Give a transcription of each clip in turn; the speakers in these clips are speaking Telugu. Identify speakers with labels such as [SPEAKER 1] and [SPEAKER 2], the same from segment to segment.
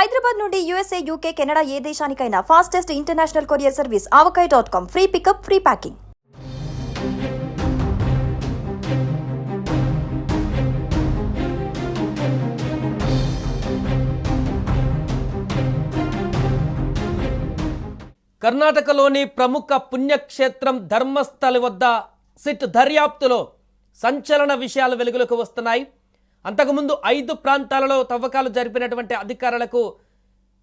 [SPEAKER 1] హైదరాబాద్ నుండి యూఎస్ఏ యూకే కెనడా ఏ దేశానికైనా fastest international courier service Avakai dot com free pickup free packing
[SPEAKER 2] కర్ణాటకలోని ప్రముఖ పుణ్యక్షేత్రం ధర్మస్థలి వద్ద సిట్ దర్యాప్తులో సంచలన విషయాలు వెలుగులోకి వస్తున్నాయి. అంతకుముందు ఐదు ప్రాంతాలలో తవ్వకాలు జరిపినటువంటి అధికారులకు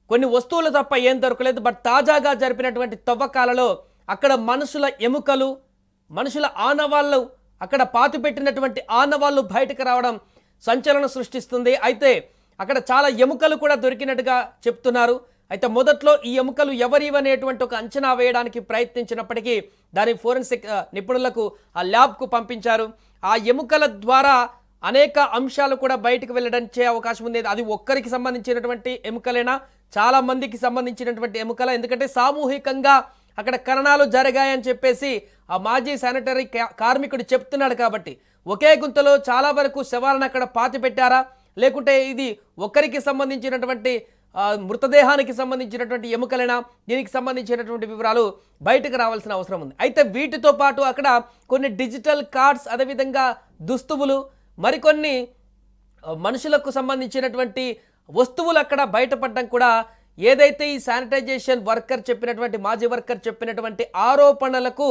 [SPEAKER 2] కొన్ని వస్తువులు తప్ప ఏం దొరకలేదు బట్ తాజాగా జరిపినటువంటి తవ్వకాలలో అక్కడ మనుషుల ఎముకలు మనుషుల ఆనవాళ్ళు అక్కడ పాతిపెట్టినటువంటి ఆనవాళ్ళు బయటకు రావడం సంచలనం సృష్టిస్తుంది. అయితే అక్కడ చాలా ఎముకలు కూడా దొరికినట్టుగా చెప్తున్నారు. అయితే మొదట్లో ఈ ఎముకలు ఎవరివనేటువంటి ఒక అంచనా వేయడానికి ప్రయత్నించినప్పటికీ దాని ఫోరెన్సిక్ నిపుణులకు ఆ ల్యాబ్కు పంపించారు. ఆ ఎముకల ద్వారా అనేక అంశాలు కూడా బయటకు వెళ్ళడానికి అవకాశం ఉంది. అది ఒక్కరికి సంబంధించినటువంటి ఎముకలేనా? చాలా మందికి సంబంధించినటువంటి ఎముకల? ఎందుకంటే సామూహికంగా అక్కడ కరణాలు జరిగాయని చెప్పేసి ఆ మాజీ శానిటరీ కార్మికుడు చెప్తున్నాడు కాబట్టి. ఒకే గుంతలో చాలా వరకు శవాలను అక్కడ పాతి పెట్టారా? లేకుంటే ఇది ఒక్కరికి సంబంధించినటువంటి మృతదేహానికి సంబంధించినటువంటి ఎముకలైనా? దీనికి సంబంధించినటువంటి వివరాలు బయటకు రావాల్సిన అవసరం ఉంది. అయితే వీటితో పాటు అక్కడ కొన్ని డిజిటల్ కార్డ్స్ అదేవిధంగా దుస్తువులు మరికొన్ని మనుషులకు సంబంధించినటువంటి వస్తువులు అక్కడ బయటపడడం కూడా ఏదైతే ఈ శానిటైజేషన్ వర్కర్ చెప్పినటువంటి మాజీ వర్కర్ చెప్పినటువంటి ఆరోపణలకు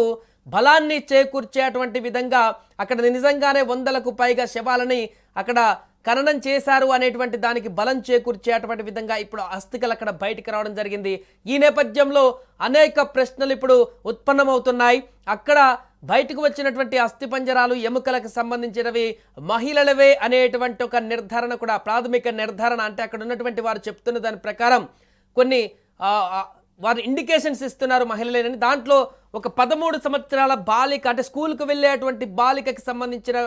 [SPEAKER 2] బలాన్ని చేకూర్చేటువంటి విధంగా అక్కడ నిజంగానే వందలకు పైగా శవాలని అక్కడ ఖననం చేశారు అనేటువంటి దానికి బలం చేకూర్చేటువంటి విధంగా ఇప్పుడు అస్థికలు అక్కడ బయటికి రావడం జరిగింది. ఈ నేపథ్యంలో అనేక ప్రశ్నలు ఇప్పుడు ఉత్పన్నమవుతున్నాయి. అక్కడ బయటకు వచ్చినటువంటి అస్థిపంజరాలు ఎముకలకు సంబంధించినవి మహిళలవే అనేటువంటి ఒక నిర్ధారణ కూడా ప్రాథమిక నిర్ధారణ. అంటే అక్కడ ఉన్నటువంటి వారు చెప్తున్న దాని ప్రకారం కొన్ని వారు ఇండికేషన్స్ ఇస్తున్నారు మహిళలేనని. దాంట్లో ఒక పదమూడు సంవత్సరాల బాలిక అంటే స్కూల్కి వెళ్ళేటువంటి బాలికకి సంబంధించిన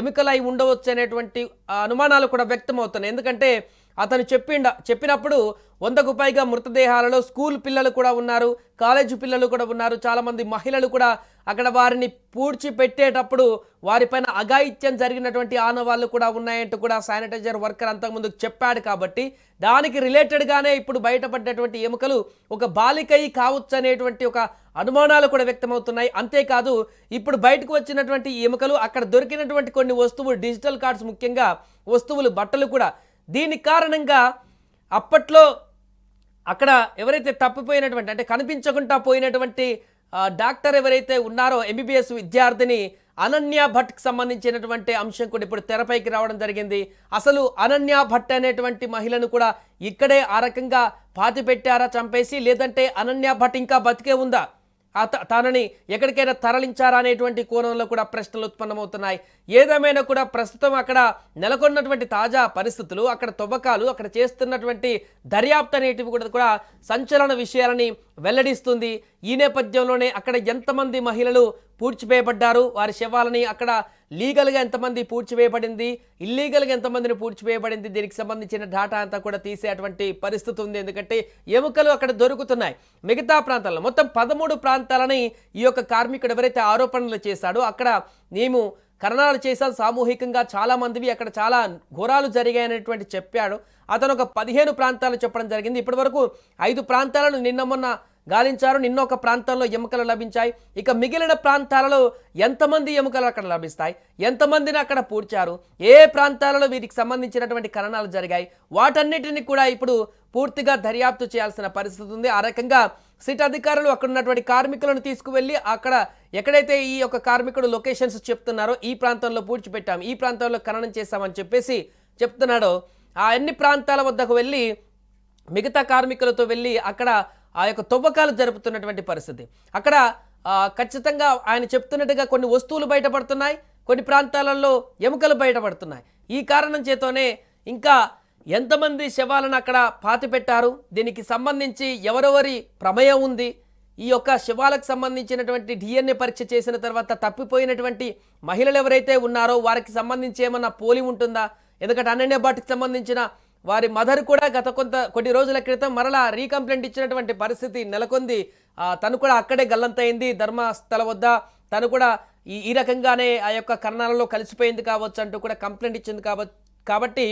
[SPEAKER 2] ఎముకలు అయి ఉండవచ్చు అనేటువంటి అనుమానాలు కూడా వ్యక్తమవుతున్నాయి. ఎందుకంటే అతను చెప్పిండ చెప్పినప్పుడు వందకు పైగా మృతదేహాలలో స్కూల్ పిల్లలు కూడా ఉన్నారు కాలేజీ పిల్లలు కూడా ఉన్నారు చాలామంది మహిళలు కూడా అక్కడ వారిని పూడ్చిపెట్టేటప్పుడు వారిపైన అఘాయిత్యం జరిగినటువంటి ఆనవాళ్ళు కూడా ఉన్నాయంటూ కూడా శానిటైజర్ వర్కర్ అంతకుముందు చెప్పాడు కాబట్టి దానికి రిలేటెడ్గానే ఇప్పుడు బయటపడ్డటువంటి ఎముకలు ఒక బాలికయి కావచ్చు అనేటువంటి ఒక అనుమానాలు కూడా వ్యక్తమవుతున్నాయి. అంతేకాదు ఇప్పుడు బయటకు వచ్చినటువంటి ఎముకలు అక్కడ దొరికినటువంటి కొన్ని వస్తువులు డిజిటల్ కార్డ్స్ ముఖ్యంగా వస్తువులు బట్టలు కూడా దీని కారణంగా అప్పట్లో అక్కడ ఎవరైతే తప్పిపోయినటువంటి అంటే కనిపించకుండా పోయినటువంటి డాక్టర్ ఎవరైతే ఉన్నారో ఎంబీబీఎస్ విద్యార్థిని అనన్య భట్కి సంబంధించినటువంటి అంశం కూడా ఇప్పుడు తెరపైకి రావడం జరిగింది. అసలు అనన్య భట్ అనేటువంటి మహిళను కూడా ఇక్కడే ఆ రకంగా పాతి పెట్టారా చంపేసి లేదంటే అనన్య భట్ ఇంకా బతికే ఉందా? తనని ఎక్కడికైనా తరలించారా అనేటువంటి కోణంలో కూడా ప్రశ్నలు ఉత్పన్నమవుతున్నాయి. ఏదేమైనా కూడా ప్రస్తుతం అక్కడ నెలకొన్నటువంటి తాజా పరిస్థితులు అక్కడ తవ్వకాలు అక్కడ చేస్తున్నటువంటి దర్యాప్తు అనేటివి కూడా కూడా సంచలన విషయాలని వెల్లడిస్తుంది. ఈ నేపథ్యంలోనే అక్కడ ఎంతమంది మహిళలు పూడ్చివేయబడ్డారు. వారి శవాలని అక్కడ లీగల్గా ఎంతమంది పూడ్చివేయబడింది? ఇల్లీగల్గా ఎంతమందిని పూడ్చివేయబడింది? దీనికి సంబంధించిన డాటా అంతా కూడా తీసేటువంటి పరిస్థితి ఉంది. ఎందుకంటే ఎముకలు అక్కడ దొరుకుతున్నాయి. మిగతా ప్రాంతాల్లో మొత్తం పదమూడు ప్రాంతాలని ఈ యొక్క కార్మికుడు ఎవరైతే ఆరోపణలు చేశాడో అక్కడ మేము కరణాలు చేశాం. సామూహికంగా చాలా మందివి అక్కడ చాలా ఘోరాలు జరిగాయనేటువంటి చెప్పాడు. అతను ఒక పదిహేను ప్రాంతాలు చెప్పడం జరిగింది. ఇప్పటివరకు ఐదు ప్రాంతాలను నిన్న మొన్న గాలించారు. నిన్న ఒక ప్రాంతంలో ఎముకలు లభించాయి. ఇక మిగిలిన ప్రాంతాలలో ఎంతమంది ఎముకలు అక్కడ లభిస్తాయి? ఎంతమందిని అక్కడ పూడ్చారు? ఏ ప్రాంతాలలో వీటికి సంబంధించినటువంటి కరణాలు జరిగాయి? వాటన్నిటిని కూడా ఇప్పుడు పూర్తిగా దర్యాప్తు చేయాల్సిన పరిస్థితి ఉంది. ఆ రకంగా సిట్ అధికారులు అక్కడ ఉన్నటువంటి కార్మికులను తీసుకువెళ్ళి అక్కడ ఎక్కడైతే ఈ యొక్క కార్మికుడు లొకేషన్స్ చెప్తున్నారో ఈ ప్రాంతంలో పూడ్చిపెట్టాం. ఈ ప్రాంతంలో ఖననం చేశామని చెప్పేసి చెప్తున్నాడో. ఆ అన్ని ప్రాంతాల వద్దకు వెళ్ళి మిగతా కార్మికులతో వెళ్ళి అక్కడ ఆ యొక్క తవ్వకాలు జరుపుతున్నటువంటి పరిస్థితి. అక్కడ ఖచ్చితంగా ఆయన చెప్తున్నట్టుగా కొన్ని వస్తువులు బయటపడుతున్నాయి కొన్ని ప్రాంతాలలో ఎముకలు బయటపడుతున్నాయి. ఈ కారణం చేతనే ఇంకా ఎంతమంది శవాలను అక్కడ పాతిపెట్టారు? దీనికి సంబంధించి ఎవరెవరి ప్రమేయం ఉంది? ఈ యొక్క శవాలకు సంబంధించినటువంటి డిఎన్ఏ పరీక్ష చేసిన తర్వాత తప్పిపోయినటువంటి మహిళలు ఎవరైతే ఉన్నారో వారికి సంబంధించి ఏమన్నా పోలి ఉంటుందా? ఎందుకంటే అన్నెండే బాటికి సంబంధించిన వారి మదర్ కూడా గత కొంత కొన్ని రోజుల క్రితం మరలా రీకంప్లైంట్ ఇచ్చినటువంటి పరిస్థితి నెలకొంది. తను కూడా అక్కడే గల్లంతైంది ధర్మస్థల వద్ద తను కూడా ఈ ఈ రకంగానే ఆ యొక్క కర్ణాలలో కలిసిపోయింది కావచ్చు అంటూ కూడా కంప్లైంట్ ఇచ్చింది కావచ్చు కాబట్టి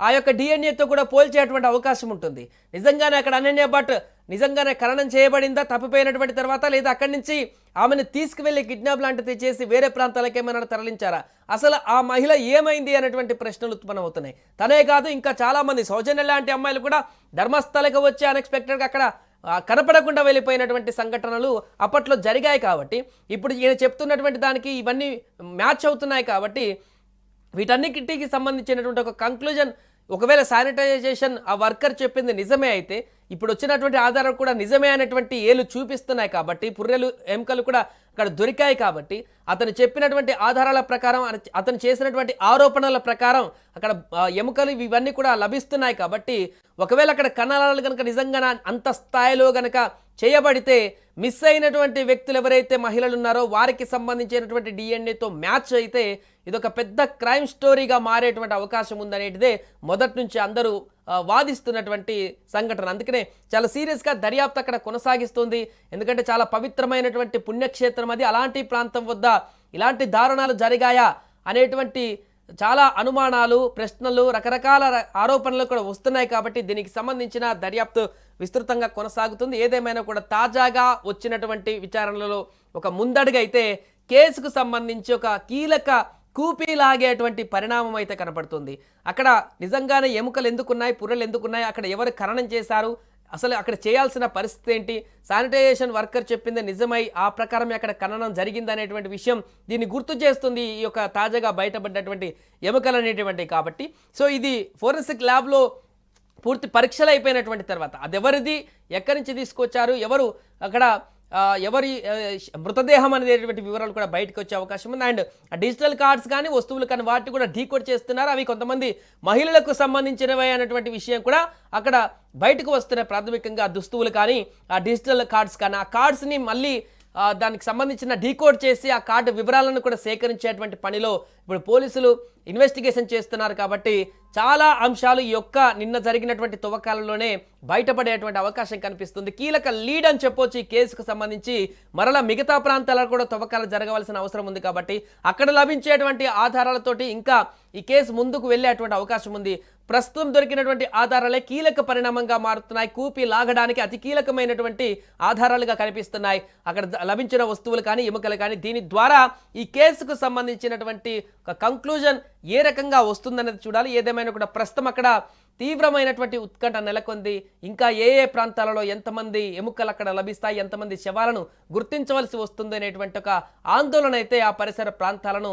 [SPEAKER 2] ఆ యొక్క డిఎన్ఏతో కూడా పోల్చేటువంటి అవకాశం ఉంటుంది. నిజంగానే అక్కడ అనన్య భట్ నిజంగానే ఖననం చేయబడిందా తప్పిపోయినటువంటి తర్వాత లేదా అక్కడి నుంచి ఆమెను తీసుకువెళ్ళి కిడ్నాప్ లాంటిది చేసి వేరే ప్రాంతాలకు ఏమైనా తరలించారా? అసలు ఆ మహిళ ఏమైంది అనేటువంటి ప్రశ్నలు ఉత్పన్నమవుతున్నాయి. తనే కాదు ఇంకా చాలామంది సౌజన్య లాంటి అమ్మాయిలు కూడా ధర్మస్థలకు వచ్చి అన్ఎక్స్పెక్టెడ్గా అక్కడ కనపడకుండా వెళ్ళిపోయినటువంటి సంఘటనలు అప్పట్లో జరిగాయి కాబట్టి ఇప్పుడు ఈయన చెప్తున్నటువంటి దానికి ఇవన్నీ మ్యాచ్ అవుతున్నాయి కాబట్టి వీటన్నిటికి సంబంధించినటువంటి ఒక కంక్లూజన్ ఒకవేళ శానిటైజేషన్ ఆ వర్కర్ చెప్పింది నిజమే అయితే ఇప్పుడు వచ్చినటువంటి ఆధారం కూడా నిజమే అనేటువంటి ఏలు చూపిస్తున్నాయి కాబట్టి పుర్రెలు ఎముకలు కూడా అక్కడ దొరికాయి కాబట్టి అతను చెప్పినటువంటి ఆధారాల ప్రకారం అతను చేసినటువంటి ఆరోపణల ప్రకారం అక్కడ ఎముకలు ఇవన్నీ కూడా లభిస్తున్నాయి కాబట్టి ఒకవేళ అక్కడ కణాలు కనుక నిజంగా అంత స్థాయిలో కనుక చేయబడితే మిస్ అయినటువంటి వ్యక్తులు ఎవరైతే మహిళలు ఉన్నారో వారికి సంబంధించినటువంటి డిఎన్ఏతో మ్యాచ్ అయితే ఇదొక పెద్ద క్రైమ్ స్టోరీగా మారేటువంటి అవకాశం ఉందనేటిదే మొదటి నుంచి అందరూ వాదిస్తున్నటువంటి సంఘటన. అందుకనే చాలా సీరియస్గా దర్యాప్తు అక్కడ కొనసాగిస్తుంది. ఎందుకంటే చాలా పవిత్రమైనటువంటి పుణ్యక్షేత్రం అది. అలాంటి ప్రాంతం వద్ద ఇలాంటి దారుణాలు జరిగాయా అనేటువంటి చాలా అనుమానాలు ప్రశ్నలు రకరకాల ఆరోపణలు కూడా వస్తున్నాయి కాబట్టి దీనికి సంబంధించిన దర్యాప్తు విస్తృతంగా కొనసాగుతుంది. ఏదేమైనా కూడా తాజాగా వచ్చినటువంటి విచారణలో ఒక ముందడుగు అయితే కేసుకు సంబంధించి ఒక కీలక కూపీలాగేటువంటి పరిణామం అయితే కనపడుతుంది. అక్కడ నిజంగానే ఎముకలు ఎందుకున్నాయి పుర్రెలు ఎందుకున్నాయి అక్కడ ఎవరు ఖననం చేశారు అసలు అక్కడ చేయాల్సిన పరిస్థితి ఏంటి? శానిటైజేషన్ వర్కర్ చెప్పింది నిజమై ఆ ప్రకారం అక్కడ ఖననం జరిగిందనేటువంటి విషయం దీన్ని గుర్తు చేస్తుంది ఈ యొక్క తాజాగా బయటపడినటువంటి ఎముకలు అనేటువంటి కాబట్టి. సో ఇది ఫోరెన్సిక్ ల్యాబ్లో పూర్తి పరీక్షలు అయిపోయినటువంటి తర్వాత. అది ఎవరిది ఎక్కడి నుంచి తీసుకొచ్చారు? ఎవరు? అక్కడ ఎవరి మృతదేహం అనేటువంటి వివరాలు కూడా బయటకు వచ్చే అవకాశం ఉంది. అండ్ డిజిటల్ కార్డ్స్ కానీ వస్తువులు కానీ వాటిని కూడా డీకోడ్ చేస్తున్నారు. అవి కొంతమంది మహిళలకు సంబంధించినవి అనేటువంటి విషయం కూడా అక్కడ బయటకు వస్తున్న ప్రాథమికంగా దుస్తువులు కానీ ఆ డిజిటల్ కార్డ్స్ కానీ ఆ కార్డ్స్ని మళ్ళీ దానికి సంబంధించిన డీకోడ్ చేసి ఆ కార్డు వివరాలను కూడా సేకరించేటువంటి పనిలో ఇప్పుడు పోలీసులు ఇన్వెస్టిగేషన్ చేస్తున్నారు కాబట్టి చాలా అంశాలు ఈ యొక్క నిన్న జరిగినటువంటి తువ్వకాలలోనే బయటపడేటువంటి అవకాశం కనిపిస్తుంది. కీలక లీడ్ అని చెప్పొచ్చు ఈ కేసుకు సంబంధించి. మరలా మిగతా ప్రాంతాలలో కూడా తువ్వకాలు జరగవలసిన అవసరం ఉంది కాబట్టి అక్కడ లభించేటువంటి ఆధారాలతోటి ఇంకా ఈ కేసు ముందుకు వెళ్ళేటువంటి అవకాశం ఉంది. ప్రస్తుతం దొరికినటువంటి ఆధారాలే కీలక పరిణామంగా మారుతున్నాయి. కూపి లాగడానికి అతి కీలకమైనటువంటి ఆధారాలుగా కనిపిస్తున్నాయి. అక్కడ లభించిన వస్తువులు కానీ ఎముకలు కానీ దీని ద్వారా ఈ కేసుకు సంబంధించినటువంటి ఒక కంక్లూజన్ ఏ రకంగా వస్తుందనేది చూడాలి. ఏదేమైనా కూడా ప్రస్తుతం అక్కడ తీవ్రమైనటువంటి ఉత్కంఠ నెలకొంది. ఇంకా ఏ ఏ ప్రాంతాలలో ఎంతమంది ఎముకలు అక్కడ లభిస్తాయి ఎంతమంది శవాలను గుర్తించవలసి వస్తుంది అనేటువంటి ఒక ఆందోళన అయితే ఆ పరిసర ప్రాంతాలను